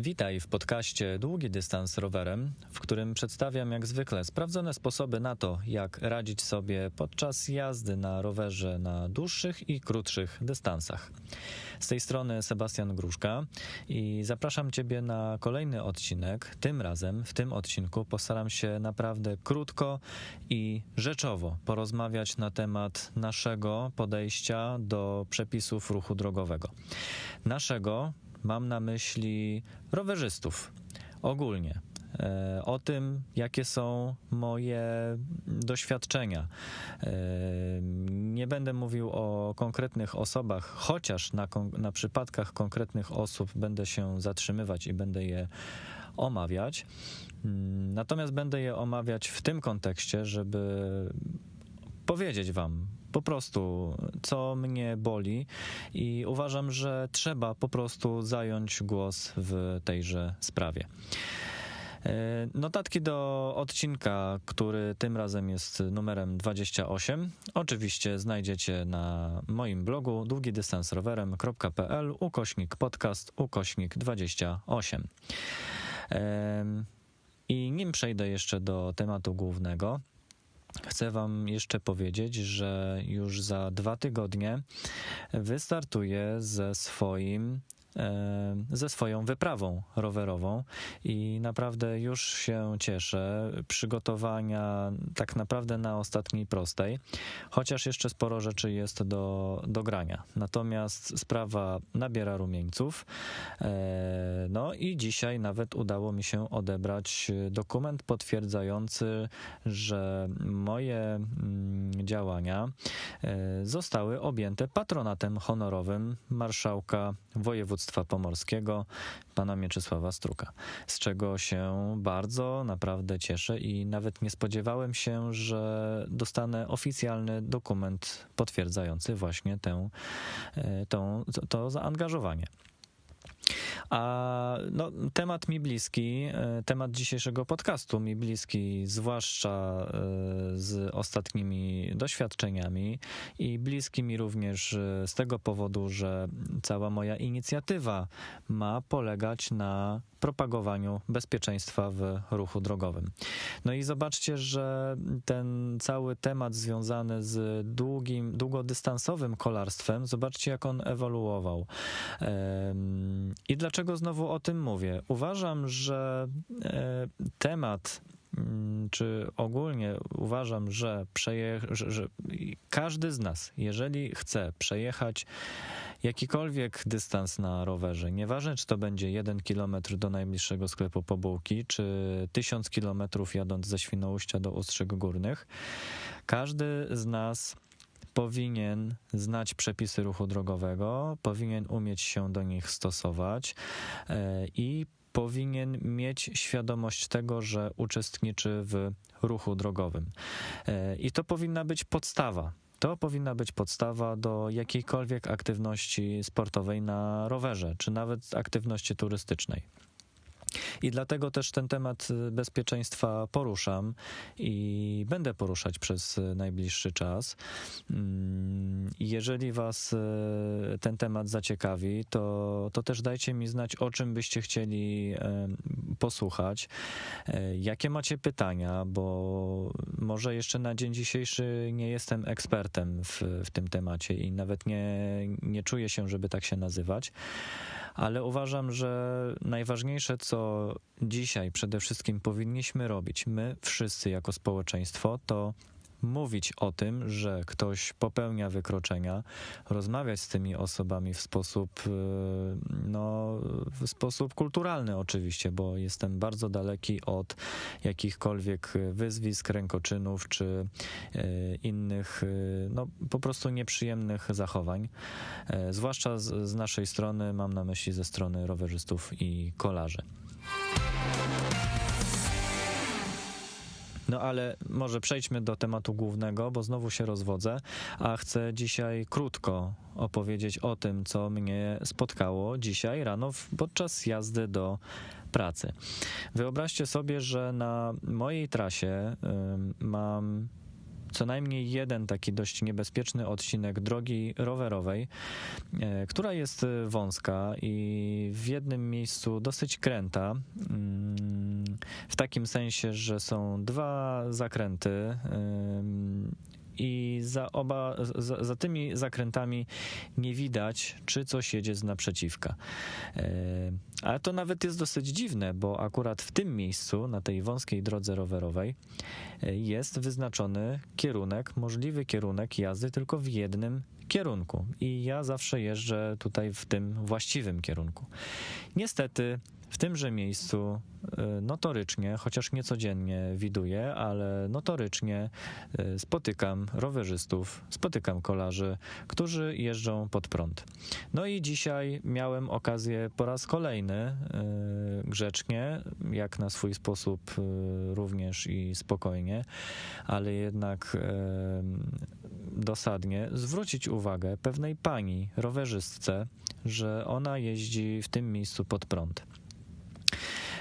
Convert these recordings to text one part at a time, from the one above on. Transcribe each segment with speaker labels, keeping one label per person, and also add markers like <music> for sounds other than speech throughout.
Speaker 1: Witaj w podcaście Długi Dystans Rowerem, w którym przedstawiam jak zwykle sprawdzone sposoby na to, jak radzić sobie podczas jazdy na rowerze na dłuższych i krótszych dystansach. Z tej strony Sebastian Gruszka i zapraszam Ciebie na kolejny odcinek. Tym razem, w tym odcinku, postaram się naprawdę krótko i rzeczowo porozmawiać na temat naszego podejścia do przepisów ruchu drogowego. Naszego, mam na myśli rowerzystów ogólnie. E, O tym, jakie są moje doświadczenia. E, Nie będę mówił o konkretnych osobach, chociaż na, na przypadkach konkretnych osób będę się zatrzymywać i będę je omawiać. Mm, Natomiast będę je omawiać w tym kontekście, żeby powiedzieć Wam po prostu, co mnie boli, i uważam, że trzeba po prostu zająć głos w tejże sprawie. E, Notatki do odcinka, który tym razem jest numerem 28, oczywiście znajdziecie na moim blogu długidystansrowerem.pl ukośnik podcast ukośnik 28. Em, I nim przejdę jeszcze do tematu głównego, Chcę Wam jeszcze powiedzieć, że już za dwa tygodnie wystartuję ze swoim. E, Ze swoją wyprawą rowerową i naprawdę już się cieszę. Przygotowania tak naprawdę na ostatniej prostej, chociaż jeszcze sporo rzeczy jest do, do grania. Natomiast sprawa nabiera rumieńców. E, No i dzisiaj nawet udało mi się odebrać dokument potwierdzający, że moje mm, działania e, zostały objęte patronatem honorowym marszałka województwa pomorskiego, pana Mieczysława Struka, z czego się bardzo naprawdę cieszę i nawet nie spodziewałem się, że dostanę oficjalny dokument potwierdzający właśnie tę, e, tą, to zaangażowanie. A no, temat mi bliski, e, temat dzisiejszego podcastu mi bliski, zwłaszcza e, z ostatnimi doświadczeniami i bliski mi również e, z tego powodu, że cała moja inicjatywa ma polegać na propagowaniu bezpieczeństwa w ruchu drogowym. No i zobaczcie, że ten cały temat związany z długim, długodystansowym kolarstwem, zobaczcie jak on ewoluował. Em, I dlaczego znowu o tym mówię? Uważam, że e, temat mm, czy ogólnie uważam, że, przeje, że, że każdy z nas, jeżeli chce przejechać jakikolwiek dystans na rowerze, nieważne czy to będzie 1 km do najbliższego sklepu po bułki, czy 1000 km jadąc ze Świnoujścia do Ustrzyk Górnych, każdy z nas powinien znać przepisy ruchu drogowego, powinien umieć się do nich stosować e, i powinien mieć świadomość tego, że uczestniczy w ruchu drogowym. E, I to powinna być podstawa. To powinna być podstawa do jakiejkolwiek aktywności sportowej na rowerze, czy nawet aktywności turystycznej. I dlatego też ten temat y, bezpieczeństwa poruszam i będę poruszać przez y, najbliższy czas. Mm, Jeżeli Was y, ten temat zaciekawi, to, to też dajcie mi znać, o czym byście chcieli posłuchać, e, jakie macie pytania, bo może jeszcze na dzień dzisiejszy nie jestem ekspertem w, w tym temacie i nawet nie, nie czuję się, żeby tak się nazywać. Ale uważam, że najważniejsze, co dzisiaj przede wszystkim powinniśmy robić, my wszyscy jako społeczeństwo, to mówić o tym, że ktoś popełnia wykroczenia, rozmawiać z tymi osobami w sposób, e, no, w sposób kulturalny oczywiście, bo jestem bardzo daleki od jakichkolwiek wyzwisk, rękoczynów czy e, innych, e, no, po prostu nieprzyjemnych zachowań. Zwłaszcza z, z naszej strony, mam na myśli ze strony rowerzystów i kolarzy. No ale może przejdźmy do tematu głównego, bo znowu się rozwodzę, a chcę dzisiaj krótko opowiedzieć o tym, co mnie spotkało dzisiaj rano podczas jazdy do pracy. Wyobraźcie sobie, że na mojej trasie mam co najmniej jeden taki dość niebezpieczny odcinek drogi rowerowej, e, która jest wąska i w jednym miejscu dosyć kręta. Mm, w takim sensie, że są dwa zakręty i za, oba, za, za, tymi zakrętami nie widać, czy coś jedzie z naprzeciwka. Ale to nawet jest dosyć dziwne, bo akurat w tym miejscu, na tej wąskiej drodze rowerowej, e, jest wyznaczony kierunek, możliwy kierunek jazdy tylko w jednym kierunku. I ja zawsze jeżdżę tutaj w tym właściwym kierunku. Niestety w tymże miejscu notorycznie, chociaż nie codziennie widuję, ale notorycznie y, spotykam rowerzystów, spotykam kolarzy, którzy jeżdżą pod prąd. No i dzisiaj miałem okazję po raz kolejny y, grzecznie, jak na swój sposób również i spokojnie, ale jednak dosadnie zwrócić uwagę pewnej pani rowerzystce, że ona jeździ w tym miejscu pod prąd.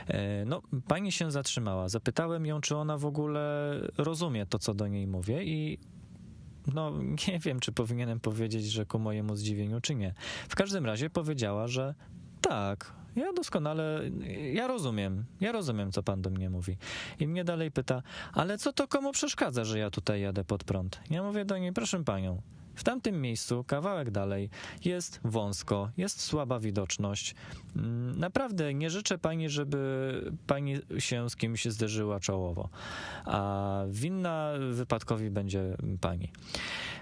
Speaker 1: E, no, pani się zatrzymała. Zapytałem ją, czy ona w ogóle rozumie to, co do niej mówię, i no, <laughs> nie wiem, czy powinienem powiedzieć, że ku mojemu zdziwieniu, czy nie. W każdym razie powiedziała, że tak, ja doskonale, ja rozumiem, ja rozumiem, co pan do mnie mówi. I mnie dalej pyta, ale co to komu przeszkadza, że ja tutaj jadę pod prąd? Ja mówię do niej, proszę panią, w tamtym miejscu, kawałek dalej, jest wąsko, jest słaba widoczność. Mm, naprawdę nie życzę pani, żeby pani się z kimś zderzyła czołowo, a winna wypadkowi będzie pani.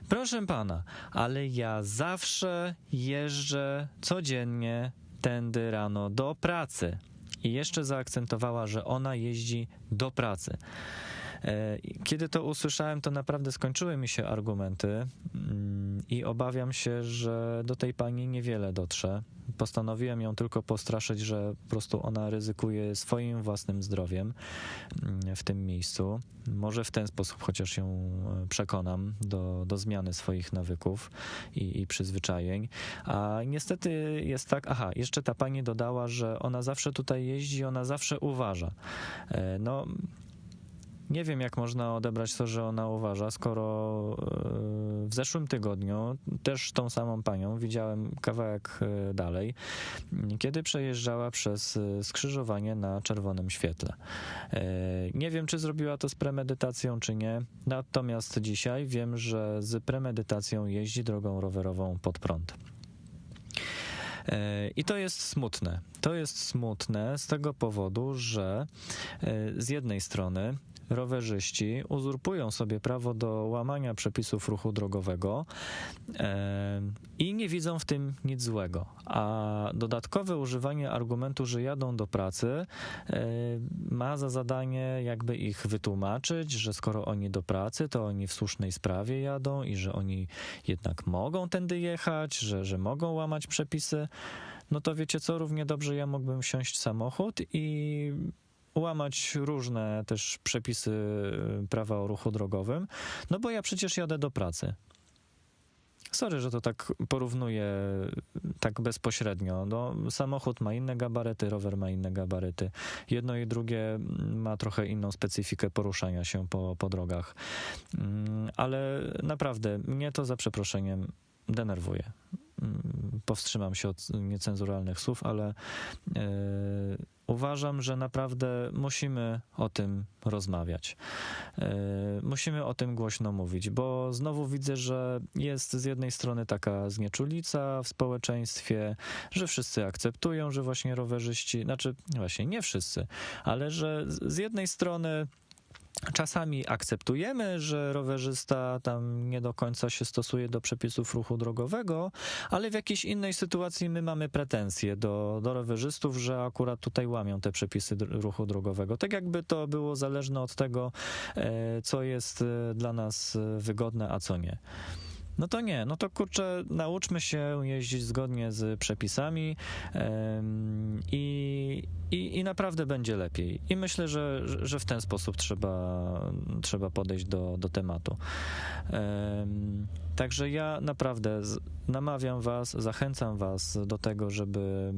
Speaker 1: Proszę pana, ale ja zawsze jeżdżę codziennie tędy rano do pracy. I jeszcze zaakcentowała, że ona jeździ do pracy. E, kiedy to usłyszałem, to naprawdę skończyły mi się argumenty mm, i obawiam się, że do tej pani niewiele dotrze. Postanowiłem ją tylko postraszyć, że po prostu ona ryzykuje swoim własnym zdrowiem mm, w tym miejscu. Może w ten sposób chociaż ją e, przekonam do, do zmiany swoich nawyków i, i przyzwyczajeń. A niestety jest tak, aha, jeszcze ta pani dodała, że ona zawsze tutaj jeździ, ona zawsze uważa. E, no, nie wiem, jak można odebrać to, że ona uważa, skoro e, w zeszłym tygodniu też tą samą panią widziałem kawałek e, dalej, kiedy przejeżdżała przez e, skrzyżowanie na czerwonym świetle. Nie wiem, czy zrobiła to z premedytacją, czy nie, natomiast dzisiaj wiem, że z premedytacją jeździ drogą rowerową pod prąd. I to jest smutne. To jest smutne z tego powodu, że z jednej strony rowerzyści uzurpują sobie prawo do łamania przepisów ruchu drogowego i nie widzą w tym nic złego. A dodatkowe używanie argumentu, że jadą do pracy, ma za zadanie jakby ich wytłumaczyć, że skoro oni do pracy, to oni w słusznej sprawie jadą i że oni jednak mogą tędy jechać, że, że mogą łamać przepisy no to wiecie co, równie dobrze ja mógłbym wsiąść w samochód i łamać różne też przepisy y, prawa o ruchu drogowym, no bo ja przecież jadę do pracy. Sorry, że to tak porównuję tak bezpośrednio. No, samochód ma inne gabaryty, rower ma inne gabaryty. Jedno i drugie ma trochę inną specyfikę poruszania się po, po drogach. Mm, ale naprawdę mnie to za przeproszeniem denerwuje. Mm, powstrzymam się od niecenzuralnych słów, ale yy, uważam, że naprawdę musimy o tym rozmawiać. Yy, musimy o tym głośno mówić, bo znowu widzę, że jest z jednej strony taka znieczulica w społeczeństwie, że wszyscy akceptują, że właśnie rowerzyści, znaczy właśnie nie wszyscy, ale że z jednej strony Czasami akceptujemy, że rowerzysta tam nie do końca się stosuje do przepisów ruchu drogowego, ale w jakiejś innej sytuacji my mamy pretensje do, do rowerzystów, że akurat tutaj łamią te przepisy ruchu drogowego. Tak jakby to było zależne od tego, e, co jest e, dla nas e, wygodne, a co nie. No to nie, no to kurczę, nauczmy się jeździć zgodnie z przepisami i, i, i naprawdę będzie lepiej. I myślę, że, że w ten sposób trzeba, trzeba podejść do, do tematu. Także ja naprawdę namawiam Was, zachęcam Was do tego, żeby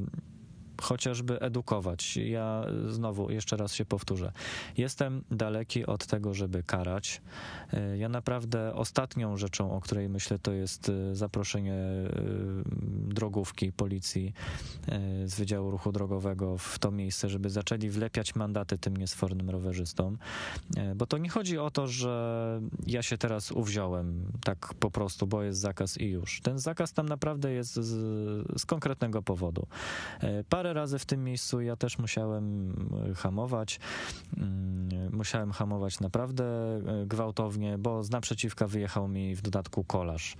Speaker 1: chociażby edukować. Ja znowu jeszcze raz się powtórzę. Jestem daleki od tego, żeby karać. E, ja naprawdę ostatnią rzeczą, o której myślę, to jest e, zaproszenie e, drogówki, policji z Wydziału Ruchu Drogowego w to miejsce, żeby zaczęli wlepiać mandaty tym niesfornym rowerzystom. Bo to nie chodzi o to, że ja się teraz uwziąłem tak po prostu, bo jest zakaz i już. Ten zakaz tam naprawdę jest z, z konkretnego powodu. Parę razy w tym miejscu ja też musiałem hamować. Mm, musiałem hamować naprawdę gwałtownie, bo z naprzeciwka wyjechał mi w dodatku kolarz.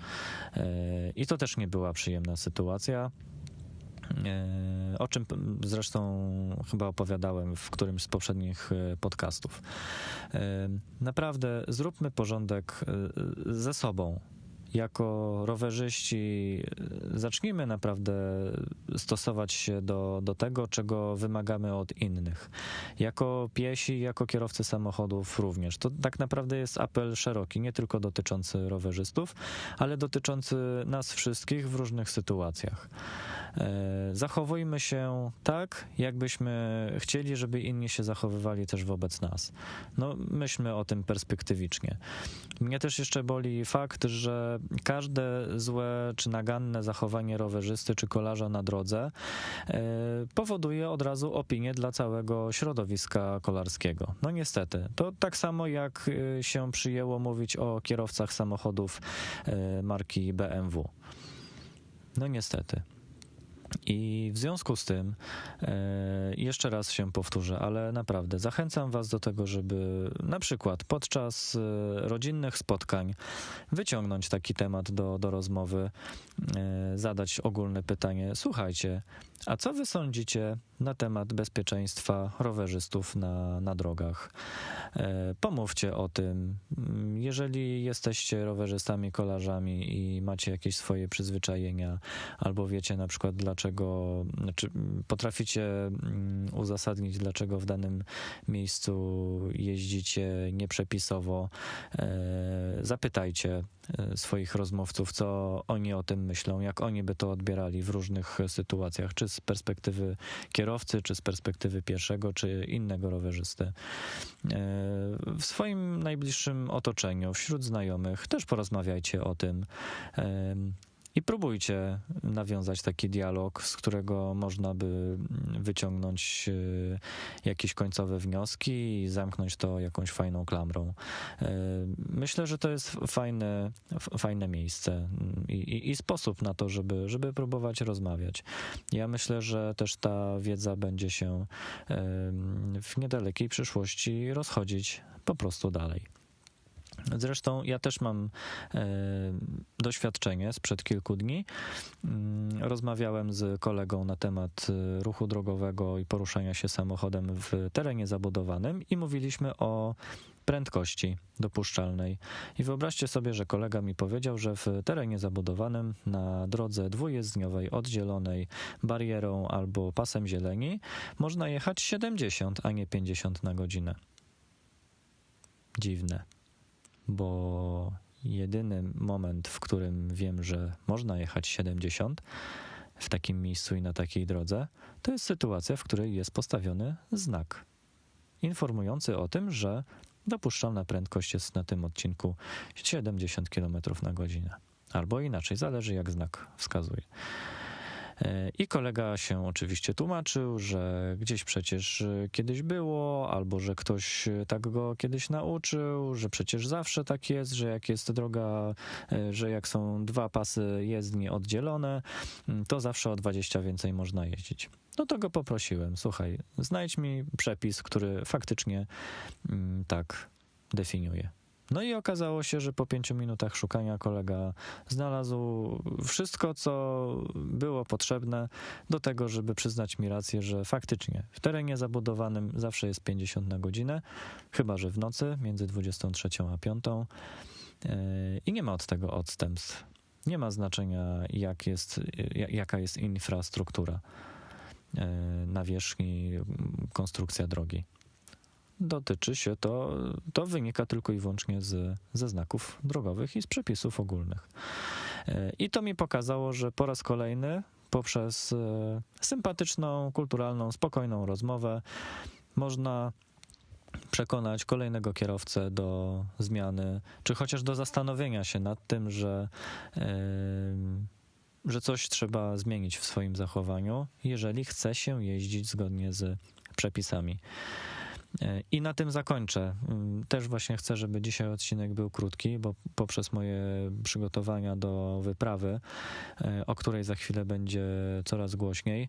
Speaker 1: I to też nie była przyjemna sytuacja. O czym zresztą chyba opowiadałem w którymś z poprzednich podcastów. Naprawdę zróbmy porządek ze sobą jako rowerzyści zacznijmy naprawdę stosować się do, do tego, czego wymagamy od innych. Jako piesi, jako kierowcy samochodów również. To tak naprawdę jest apel szeroki, nie tylko dotyczący rowerzystów, ale dotyczący nas wszystkich w różnych sytuacjach. E, zachowujmy się tak, jakbyśmy chcieli, żeby inni się zachowywali też wobec nas. No, myślmy o tym perspektywicznie. Mnie też jeszcze boli fakt, że każde złe czy naganne zachowanie rowerzysty czy kolarza na drodze e, powoduje od razu opinię dla całego środowiska kolarskiego. No niestety, to tak samo jak e, się przyjęło mówić o kierowcach samochodów marki BMW. No niestety. I w związku z tym, e, jeszcze raz się powtórzę, ale naprawdę zachęcam Was do tego, żeby na przykład podczas e, rodzinnych spotkań wyciągnąć taki temat do, do rozmowy, e, zadać ogólne pytanie: Słuchajcie, a co Wy sądzicie na temat bezpieczeństwa rowerzystów na, na drogach? Pomówcie o tym. Jeżeli jesteście rowerzystami, kolarzami i macie jakieś swoje przyzwyczajenia, albo wiecie na przykład, dlaczego dlaczego, znaczy potraficie mm, uzasadnić, dlaczego w danym miejscu jeździcie nieprzepisowo. E, zapytajcie e, swoich rozmówców, co oni o tym myślą, jak oni by to odbierali w różnych sytuacjach, czy z perspektywy kierowcy, czy z perspektywy pierwszego, czy innego rowerzysty. E, w swoim najbliższym otoczeniu, wśród znajomych też porozmawiajcie o tym i próbujcie nawiązać taki dialog, z którego można by wyciągnąć e, jakieś końcowe wnioski i zamknąć to jakąś fajną klamrą. E, myślę, że to jest fajne, fajne miejsce i, i, i sposób na to, żeby, żeby próbować rozmawiać. Ja myślę, że też ta wiedza będzie się w niedalekiej przyszłości rozchodzić po prostu dalej. Zresztą ja też mam e, doświadczenie sprzed kilku dni. Mm, rozmawiałem z kolegą na temat e, ruchu drogowego i poruszania się samochodem w terenie zabudowanym i mówiliśmy o prędkości dopuszczalnej. I wyobraźcie sobie, że kolega mi powiedział, że w terenie zabudowanym na drodze dwujezdniowej oddzielonej barierą albo pasem zieleni można jechać 70, a nie 50 na godzinę. Dziwne bo jedyny moment, w którym wiem, że można jechać 70 w takim miejscu i na takiej drodze, to jest sytuacja, w której jest postawiony znak informujący o tym, że dopuszczalna prędkość jest na tym odcinku 70 km na godzinę. Albo inaczej, zależy jak znak wskazuje. I kolega się oczywiście tłumaczył, że gdzieś przecież kiedyś było, albo że ktoś tak go kiedyś nauczył, że przecież zawsze tak jest, że jak jest droga, że jak są dwa pasy jezdni oddzielone, to zawsze o 20 więcej można jeździć. No to go poprosiłem, słuchaj, znajdź mi przepis, który faktycznie mm, tak definiuje. No i okazało się, że po pięciu minutach szukania kolega znalazł wszystko, co było potrzebne do tego, żeby przyznać mi rację, że faktycznie w terenie zabudowanym zawsze jest 50 na godzinę, chyba że w nocy między 23 a 5 e, i nie ma od tego odstępstw. Nie ma znaczenia, jak jest, jaka jest infrastruktura e, nawierzchni, konstrukcja drogi dotyczy się to, to wynika tylko i wyłącznie z, ze znaków drogowych i z przepisów ogólnych. E, I to mi pokazało, że po raz kolejny poprzez e, sympatyczną, kulturalną, spokojną rozmowę można przekonać kolejnego kierowcę do zmiany, czy chociaż do zastanowienia się nad tym, że, em, że coś trzeba zmienić w swoim zachowaniu, jeżeli chce się jeździć zgodnie z przepisami. I na tym zakończę. Też właśnie chcę, żeby dzisiaj odcinek był krótki, bo poprzez moje przygotowania do wyprawy, e, o której za chwilę będzie coraz głośniej,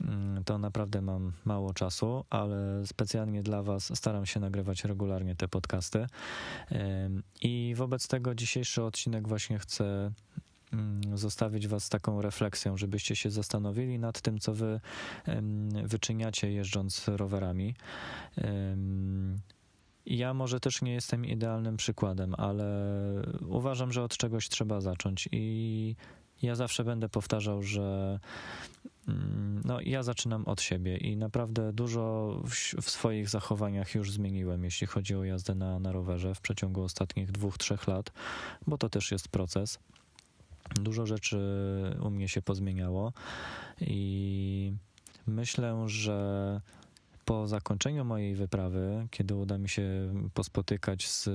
Speaker 1: mm, to naprawdę mam mało czasu, ale specjalnie dla Was staram się nagrywać regularnie te podcasty. I wobec tego dzisiejszy odcinek właśnie chcę zostawić Was taką refleksją, żebyście się zastanowili nad tym, co Wy wyczyniacie jeżdżąc rowerami. Ja może też nie jestem idealnym przykładem, ale uważam, że od czegoś trzeba zacząć i ja zawsze będę powtarzał, że mm, no, ja zaczynam od siebie i naprawdę dużo w, w swoich zachowaniach już zmieniłem, jeśli chodzi o jazdę na, na rowerze w przeciągu ostatnich dwóch, trzech lat, bo to też jest proces. Dużo rzeczy u mnie się pozmieniało i myślę, że po zakończeniu mojej wyprawy, kiedy uda mi się pospotykać z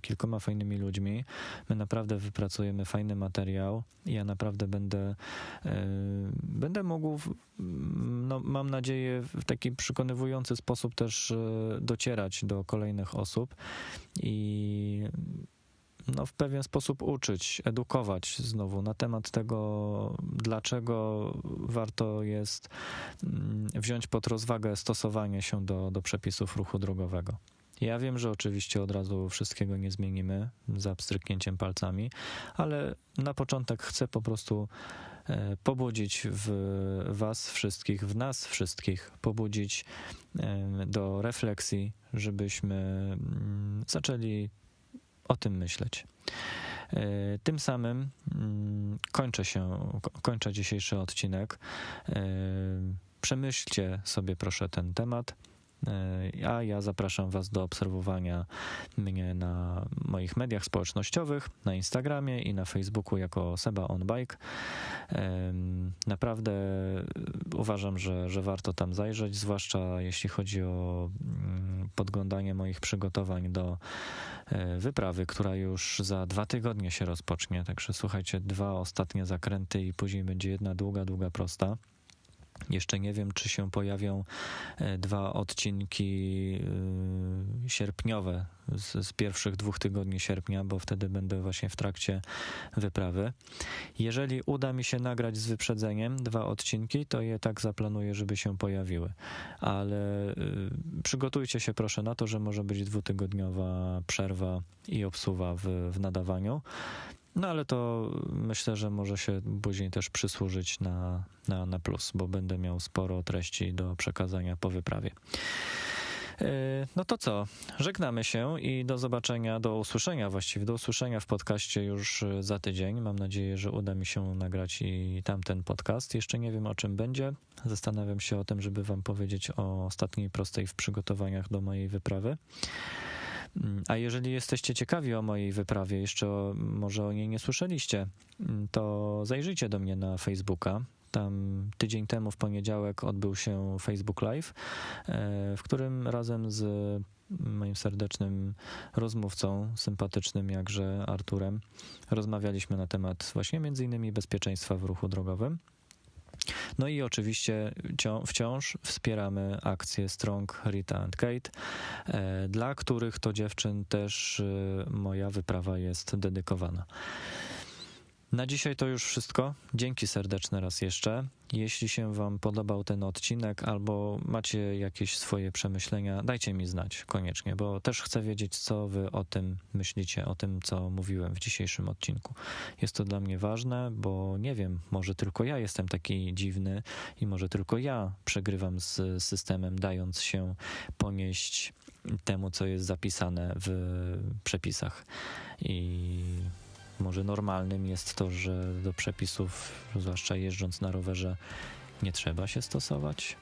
Speaker 1: kilkoma fajnymi ludźmi, my naprawdę wypracujemy fajny materiał. Ja naprawdę będę, e, będę mógł, no, mam nadzieję, w taki przekonywujący sposób też e, docierać do kolejnych osób i no, w pewien sposób uczyć, edukować znowu na temat tego, dlaczego warto jest mm, wziąć pod rozwagę stosowanie się do, do przepisów ruchu drogowego. Ja wiem, że oczywiście od razu wszystkiego nie zmienimy za pstryknięciem palcami, ale na początek chcę po prostu e, pobudzić w Was wszystkich, w nas wszystkich, pobudzić e, do refleksji, żebyśmy mm, zaczęli o tym myśleć. E, Tym samym mm, kończę się, ko- kończę dzisiejszy odcinek. E, Przemyślcie sobie proszę ten temat. E, A ja zapraszam Was do obserwowania mnie na moich mediach społecznościowych, na Instagramie i na Facebooku jako Seba on Bike. Em, Naprawdę uważam, że, że warto tam zajrzeć, zwłaszcza jeśli chodzi o mm, podglądanie moich przygotowań do e, wyprawy, która już za dwa tygodnie się rozpocznie. Także słuchajcie, dwa ostatnie zakręty i później będzie jedna długa, długa prosta. Jeszcze nie wiem, czy się pojawią e, dwa odcinki y, sierpniowe z, z pierwszych dwóch tygodni sierpnia, bo wtedy będę właśnie w trakcie wyprawy. Jeżeli uda mi się nagrać z wyprzedzeniem dwa odcinki, to je tak zaplanuję, żeby się pojawiły. Ale y, przygotujcie się proszę na to, że może być dwutygodniowa przerwa i obsuwa w, w nadawaniu. No ale to myślę, że może się później też przysłużyć na, na, na plus, bo będę miał sporo treści do przekazania po wyprawie. Yy, No to co? Żegnamy się i do zobaczenia, do usłyszenia właściwie, do usłyszenia w podcaście już y, za tydzień. Mam nadzieję, że uda mi się nagrać i tamten podcast. Jeszcze nie wiem o czym będzie. Zastanawiam się o tym, żeby Wam powiedzieć o ostatniej prostej w przygotowaniach do mojej wyprawy. Mm, A jeżeli jesteście ciekawi o mojej wyprawie, jeszcze może o niej nie słyszeliście, mm, to zajrzyjcie do mnie na Facebooka. Tam tydzień temu w poniedziałek odbył się Facebook Live, e, w którym razem z moim serdecznym rozmówcą, sympatycznym jakże Arturem, rozmawialiśmy na temat właśnie między innymi bezpieczeństwa w ruchu drogowym. No i oczywiście wciąż wspieramy akcję Strong Rita and Kate, e, dla których to dziewczyn też e, moja wyprawa jest dedykowana. Na dzisiaj to już wszystko. Dzięki serdeczne raz jeszcze. Jeśli się Wam podobał ten odcinek albo macie jakieś swoje przemyślenia, dajcie mi znać koniecznie, bo też chcę wiedzieć, co Wy o tym myślicie, o tym, co mówiłem w dzisiejszym odcinku. Jest to dla mnie ważne, bo nie wiem, może tylko ja jestem taki dziwny i może tylko ja przegrywam z systemem, dając się ponieść temu, co jest zapisane w przepisach. I może normalnym jest to, że do przepisów, zwłaszcza jeżdżąc na rowerze, nie trzeba się stosować.